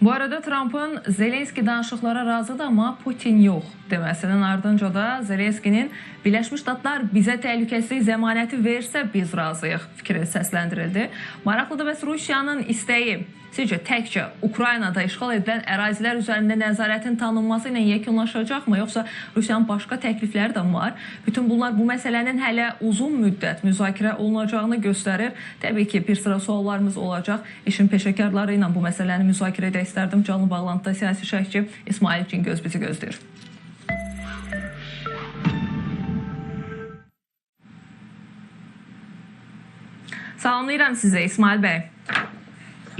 Bu arada Trump'ın Zelenski danışıqlara razıdır amma Putin yox deməsinin ardınca da Zelenskinin Birləşmiş Ştatlar bizə təhlükəsizlik zəmanəti versə biz razıyıq fikri səsləndirildi. Maraqlıdır bəs Rusiyanın istəyi sizcə təkcə Ukraynada işğal edilən ərazilər üzərində nəzarətin tanınması ilə yekunlaşacaqmı, yoxsa Rusiyanın başqa təklifləri də var? Bütün bunlar bu məsələnin hələ uzun müddət müzakirə olunacağını göstərir. Təbii ki, bir sıra suallarımız olacaq. İşin peşəkarları ilə bu məsələni müzakirə edə istərdim. Canlı bağlantıda siyasi şərhçi İsmail Cingöz bizi gözləyir. Salamlayıram sizə İsmail bəy.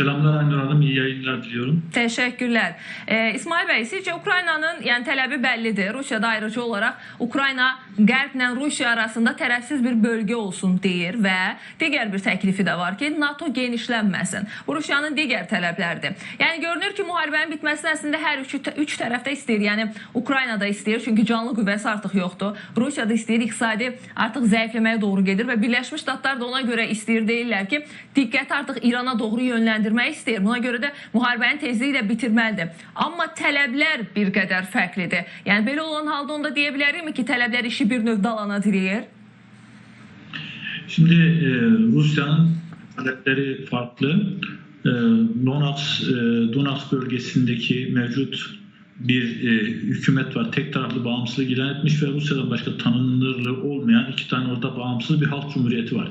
Selamlar Aynur Hanım, iyi yayınlar diliyorum. Teşekkürler. Ee, İsmail Bey, sizce Ukrayna'nın yani tələbi bellidir. Rusya'da ayrıcı olarak Ukrayna Qərblə Rusiya arasında tərəfsiz bir bölgə olsun deyir və digər bir təklifi də var ki, NATO genişlənməsin. Bu Rusiyanın digər tələbləridir. Yəni görünür ki, müharibənin bitməsini əslində hər üç, üç tərəf də istəyir. Yəni Ukrayna da istəyir, çünki canlı qüvvəsi artıq yoxdur. Rusiya da istəyir, iqtisadi artıq zəifləməyə doğru gedir və Birləşmiş Ştatlar da ona görə istəyir deyirlər ki, diqqəti artıq İrana doğru yönləndirmək istəyir. Buna görə də müharibənin tezliyi ilə bitirməlidir. Amma tələblər bir qədər fərqlidir. Yəni belə olan halda onda deyə bilərikmi ki, tələblər işi bir növ dalana dirəyir? Şimdi e, Rusya'nın talepleri farklı. E, Donaks, e, Donaks bölgesindeki mevcut bir e, hükümet var. Tek taraflı bağımsızlık ilan etmiş ve Rusya'dan başka tanınırlığı olmayan iki tane orada bağımsız bir halk cumhuriyeti var.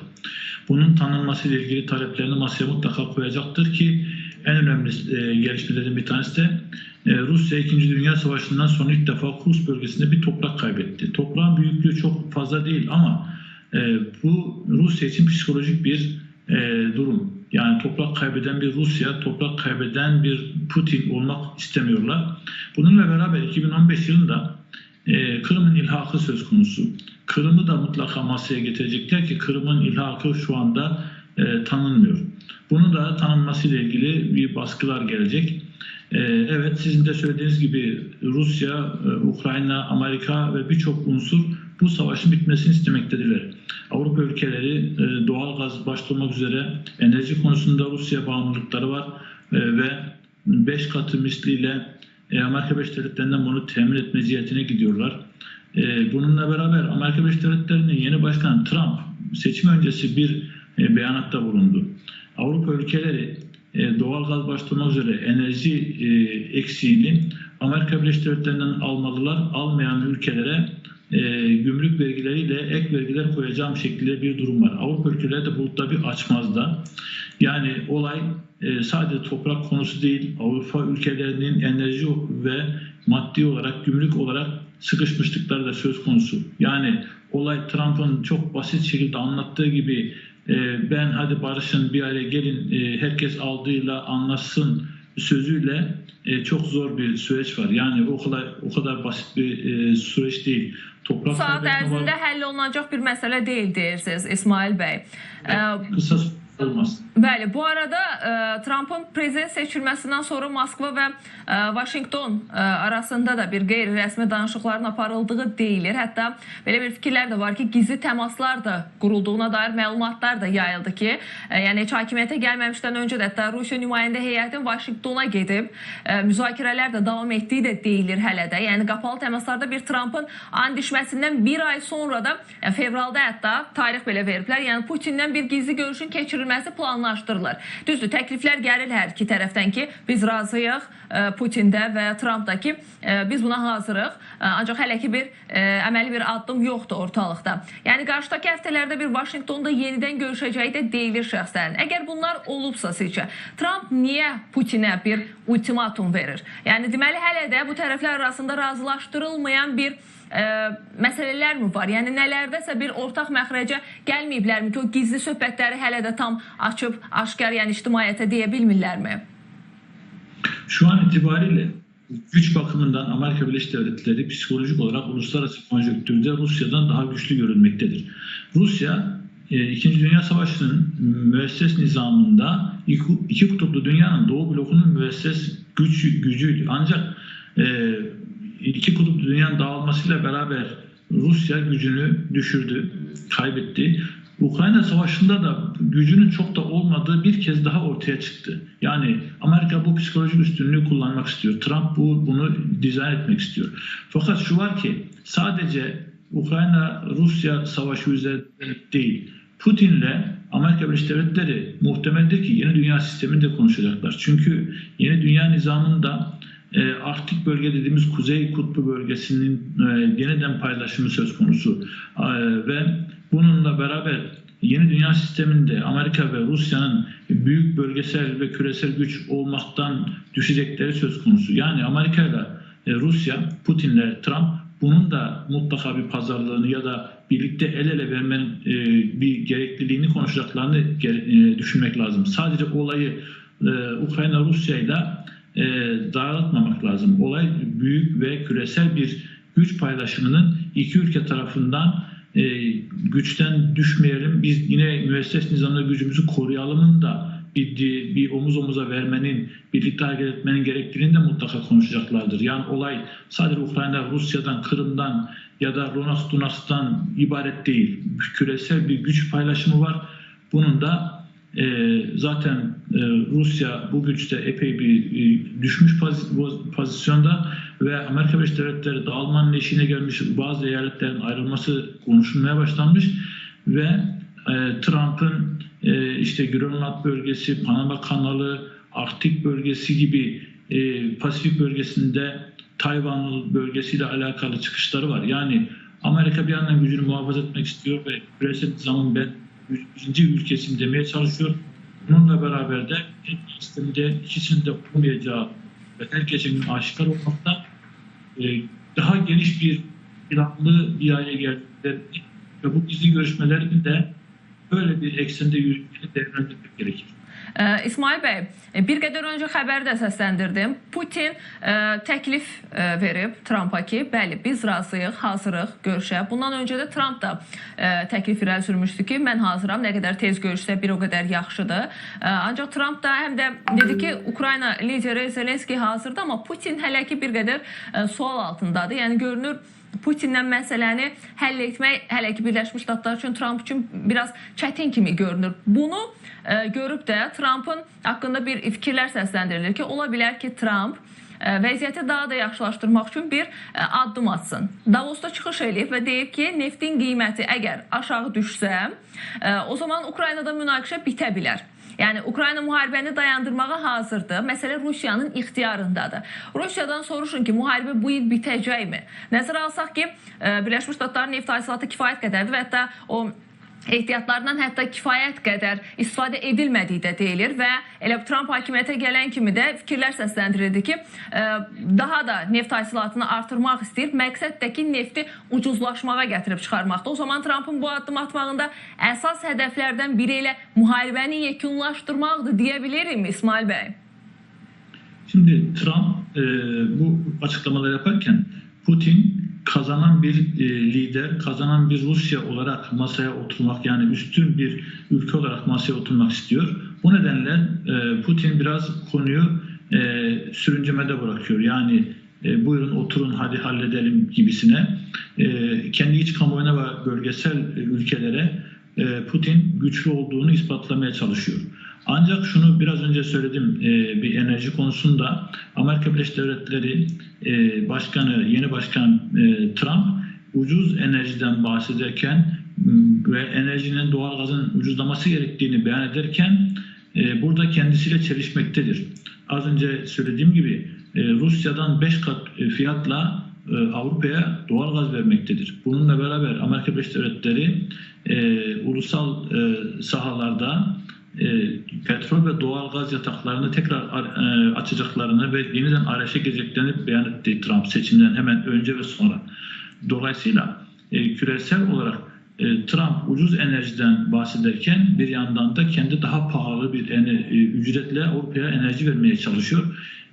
Bunun tanınması ile ilgili taleplerini masaya mutlaka koyacaktır ki en önemli e, gelişmelerin bir tanesi de e, Rusya 2. Dünya Savaşı'ndan sonra ilk defa Kurs bölgesinde bir toprak kaybetti. Toprağın büyüklüğü çok fazla değil ama e, bu Rusya için psikolojik bir e, durum. Yani toprak kaybeden bir Rusya, toprak kaybeden bir Putin olmak istemiyorlar. Bununla beraber 2015 yılında e, Kırım'ın ilhakı söz konusu. Kırım'ı da mutlaka masaya getirecekler ki Kırım'ın ilhakı şu anda e, tanınmıyor. Bunu da tanınmasıyla ilgili bir baskılar gelecek. E, evet sizin de söylediğiniz gibi Rusya, e, Ukrayna, Amerika ve birçok unsur bu savaşın bitmesini istemektedirler. Avrupa ülkeleri e, doğal gaz başta olmak üzere enerji konusunda Rusya bağımlılıkları var e, ve 5 katı misliyle e, Amerika Birleşik Devletleri'nden bunu temin etme cihetine gidiyorlar. E, bununla beraber Amerika Birleşik Devletleri'nin yeni başkanı Trump seçim öncesi bir e, beyanatta bulundu. Avrupa ülkeleri e, doğal gaz başta olmak üzere enerji e, eksiğini Amerika Birleşik Devletleri'nden almalılar. Almayan ülkelere e, gümrük vergileriyle ek vergiler koyacağım şekilde bir durum var. Avrupa ülkeleri de burada bir açmazda. Yani olay e, sadece toprak konusu değil, Avrupa ülkelerinin enerji ve maddi olarak, gümrük olarak sıkışmışlıkları da söz konusu. Yani olay Trump'ın çok basit şekilde anlattığı gibi e, ben hadi barışın bir araya gelin, e, herkes aldığıyla anlaşsın sözüyle e, çok zor bir süreç var. Yani o kadar o kadar basit bir e, süreç değil. Toprak Saat kaybetme var. ərzində həll olunacaq bir məsələ deyil deyirsiniz İsmail bəy. Ee, Kısa süre olmaz. Bəli, bu arada e, Trump'ın prezident seçilməsindən sonra Moskva və e, Washington e, arasında da bir qeyri-rəsmi danışıqların aparıldığı deyilir. Hətta belə bir fikirlər də var ki, gizli təmaslar da qurulduğuna dair məlumatlar da yayıldı ki, e, yəni heç hakimiyyətə gəlməmişdən öncə də hətta Rusiya nümayəndə heyəti Washingtona gedib e, müzakirələr də davam etdiyi də deyilir hələ də. Yəni qapalı təmaslarda bir Trump'ın and içməsindən bir ay sonra da fevralda hətta tarix belə veriblər. Yəni Putinlə bir gizli görüşün keçirilməsi planlaşdırılır. Düzdür, təkliflər gəlir hər iki tərəfdən ki, biz razıyıq e, Putində və Trumpda ki, e, biz buna hazırıq. E, Ancaq hələ ki bir əməli bir addım yoxdur ortalıqda. Yəni qarşıdakı həftələrdə bir Vaşinqtonda yenidən görüşəcəyi də deyilir şəxslərin. Əgər bunlar olubsa sizcə, Trump niyə Putinə bir ultimatum verir? Yəni deməli hələ də bu tərəflər arasında razılaşdırılmayan bir e, məsələlər mi var? Yəni nələrdəsə bir ortaq məxrəcə gəlməyiblərmi ki, o gizli söhbətləri hələ də tam açıb aşkar, yəni ictimaiyyətə deyə bilmirlərmi? Şu an itibariyle güç bakımından Amerika Birleşik Devletleri psikolojik olarak uluslararası konjonktürde Rusya'dan daha güçlü görülmektedir. Rusya e, İkinci Dünya Savaşı'nın müesses nizamında iki, kutuplu dünyanın Doğu blokunun müesses güç, gücüydü. Ancak iki kutuplu dünyanın dağılmasıyla beraber Rusya gücünü düşürdü, kaybetti. Ukrayna Savaşı'nda da gücünün çok da olmadığı bir kez daha ortaya çıktı. Yani Amerika bu psikolojik üstünlüğü kullanmak istiyor. Trump bu bunu dizayn etmek istiyor. Fakat şu var ki sadece Ukrayna-Rusya savaşı üzerinde değil. Putin'le Amerika Birleşik Devletleri muhtemeldir ki yeni dünya sisteminde konuşacaklar. Çünkü yeni dünya nizamında e, Arktik bölge dediğimiz Kuzey Kutbu bölgesinin e, yeniden paylaşımı söz konusu. E, ve bununla beraber yeni dünya sisteminde Amerika ve Rusya'nın büyük bölgesel ve küresel güç olmaktan düşecekleri söz konusu. Yani Amerika ile e, Rusya, Putin'le Trump bunun da mutlaka bir pazarlığını ya da birlikte el ele vermenin e, bir gerekliliğini konuşacaklarını e, düşünmek lazım. Sadece olayı Ukrayna Rusya ile e, dağıtmamak lazım. Olay büyük ve küresel bir güç paylaşımının iki ülke tarafından e, güçten düşmeyelim. Biz yine müesses nizamda gücümüzü koruyalımın da bir, bir omuz omuza vermenin, birlikte hareket etmenin gerektiğini de mutlaka konuşacaklardır. Yani olay sadece Ukrayna, Rusya'dan, Kırım'dan ya da Donetsk, Donetsk'tan ibaret değil. Küresel bir güç paylaşımı var. Bunun da e, zaten e, Rusya bu güçte epey bir e, düşmüş poz- pozisyonda ve Amerika Birleşik Devletleri de Alman eşiğine gelmiş bazı eyaletlerin ayrılması konuşulmaya başlanmış ve e, Trump'ın işte Grönland bölgesi, Panama kanalı, Arktik bölgesi gibi e, Pasifik bölgesinde Tayvan bölgesiyle alakalı çıkışları var. Yani Amerika bir yandan gücünü muhafaza etmek istiyor ve küresel zaman ben birinci ülkesiyim demeye çalışıyor. Bununla beraber de sistemde ikisinin de olmayacağı ve herkesin aşikar olmakta e, daha geniş bir planlı bir araya geldiklerini ve bu gizli görüşmelerin de böyle bir eksende yürütmeyi değerlendirmek gerekir. İsmail bəy, e, bir qədər öncə xəbəri də səsləndirdim. Putin ə, təklif ə, verib Trampa ki, bəli, biz razıyıq, hazırıq görüşə. Bundan öncə də Tramp da təklif irəli sürmüşdü ki, mən hazıram, nə qədər tez görüşsə bir o qədər yaxşıdır. Ancaq Tramp da həm də dedi ki, Ukrayna lideri Zelenski hazırdır, amma Putin hələ ki bir qədər sual altındadır. Yəni görünür Putinlə məsələni həll etmək hələ ki Birləşmiş Ştatlar üçün Tramp üçün biraz çətin kimi görünür. Bunu ə, görüb də Trampın haqqında bir fikirlər səsləndirilir ki, ola bilər ki, Tramp ə, vəziyyəti daha da yaxşılaşdırmaq üçün bir ə, addım atsın. Davosda çıxış eləyib və deyib ki, neftin qiyməti əgər aşağı düşsə, o zaman Ukraynada münaqişə bitə bilər. Yəni Ukrayna müharibəni dayandırmağa hazırdır. Məsələ Rusiyanın ixtiyarındadır. Rusiyadan soruşun ki, müharibə bu il bitəcəkmi? Nəzərə alsaq ki, ə, Birləşmiş Ştatların neft hasilatı kifayət qədərdir və hətta o ehtiyatlardan hətta kifayət qədər istifadə edilmədiyi də deyilir və elə Trump hakimiyyətə gələn kimi də fikirlər səsləndirildi ki, ə, daha da neft hasilatını artırmaq istəyir. Məqsəd də ki, nefti ucuzlaşmağa gətirib çıxarmaqdır. O zaman Trumpın bu addım atmağında əsas hədəflərdən biri elə müharibəni yekunlaşdırmaqdır deyə bilirim İsmail bəy. Şimdi Trump e, bu açıklamaları yaparken Putin kazanan bir e, lider, kazanan bir Rusya olarak masaya oturmak yani üstün bir ülke olarak masaya oturmak istiyor. Bu nedenle e, Putin biraz konuyu e, sürüncemede bırakıyor. Yani e, buyurun oturun hadi halledelim gibisine kendi iç kamuoyuna ve bölgesel ülkelere Putin güçlü olduğunu ispatlamaya çalışıyor. Ancak şunu biraz önce söyledim e, bir enerji konusunda Amerika Birleşik Devletleri e, Başkanı, yeni Başkan e, Trump ucuz enerjiden bahsederken ve enerjinin doğalgazın ucuzlaması gerektiğini beyan ederken e, burada kendisiyle çelişmektedir. Az önce söylediğim gibi e, Rusya'dan 5 kat e, fiyatla e, Avrupa'ya doğalgaz vermektedir. Bununla beraber Amerika Birleşik Devletleri e, ulusal e, sahalarda e, petrol ve doğal gaz yataklarını tekrar e, açacaklarını ve yeniden arayışa gireceklerini beyan etti Trump seçimden hemen önce ve sonra. Dolayısıyla e, küresel olarak e, Trump ucuz enerjiden bahsederken bir yandan da kendi daha pahalı bir e, ücretle Avrupa'ya enerji vermeye çalışıyor.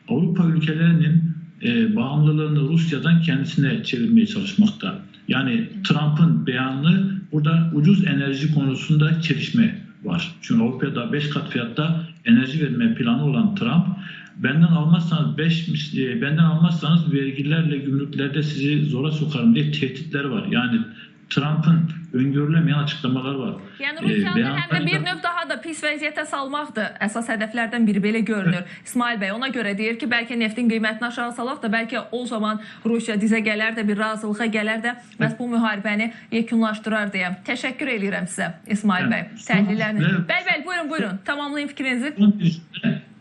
Avrupa ülkelerinin e, bağımlılığını Rusya'dan kendisine çevirmeye çalışmakta. Yani Trump'ın beyanı burada ucuz enerji konusunda çelişme var. Çünkü Avrupa'da 5 kat fiyatta enerji verme planı olan Trump benden almazsanız 5 benden almazsanız vergilerle gümrüklerde sizi zora sokarım diye tehditler var. Yani Trump'ın öngörülemeyen açıklamalar var. Yəni Ee, Rusiyanı həm də bir növ daha da pis vəziyyətə salmaqdır. Əsas hədəflərdən biri belə görünür. İsmail bəy ona görə deyir ki, bəlkə neftin qiymətini aşağı salaq da bəlkə o zaman Rusiya dizə gələr də bir razılığa gələr də məhz bu müharibəni yekunlaşdırar deyə. Təşəkkür eləyirəm sizə İsmail bəy. Evet. Təhlilləriniz. Bəy bəy buyurun buyurun. Tamamlayın fikrinizi.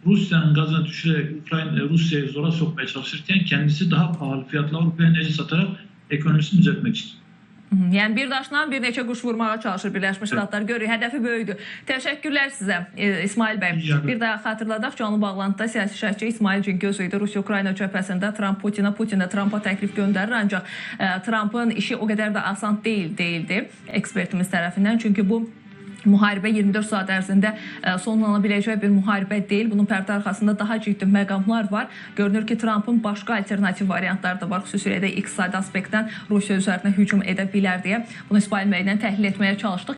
Rusya'nın gazını düşürerek Ukrayna, Rusya'yı zora sokmaya çalışırken kendisi daha pahalı fiyatla Avrupa'ya enerji satarak ekonomisini düzeltmek istiyor. Yəni bir daşla bir neçə quş vurmağa çalışır Birləşmiş Ştatlar. Görürük, hədəfi böyükdür. Təşəkkürlər sizə e, İsmail bəy. Bir daha xatırladaq canlı bağlantıda siyasi şərhçi İsmail Cingöz idi. Rusiya-Ukrayna cəbhəsində Tramp Putinə, Putin də Trampa təklif göndərir, ancaq e, Trampın işi o qədər də asan deyil, deyildi ekspertimiz tərəfindən. Çünki bu müharibə 24 saat ərzində ə, sonlana biləcək bir müharibə deyil. Bunun pərdə arxasında daha ciddi məqamlar var. Görünür ki, Trampın başqa alternativ variantları da var. Xüsusilə də iqtisadi aspektdən Rusiya üzərinə hücum edə bilər deyə bunu İsmail bəylə təhlil etməyə çalışdıq.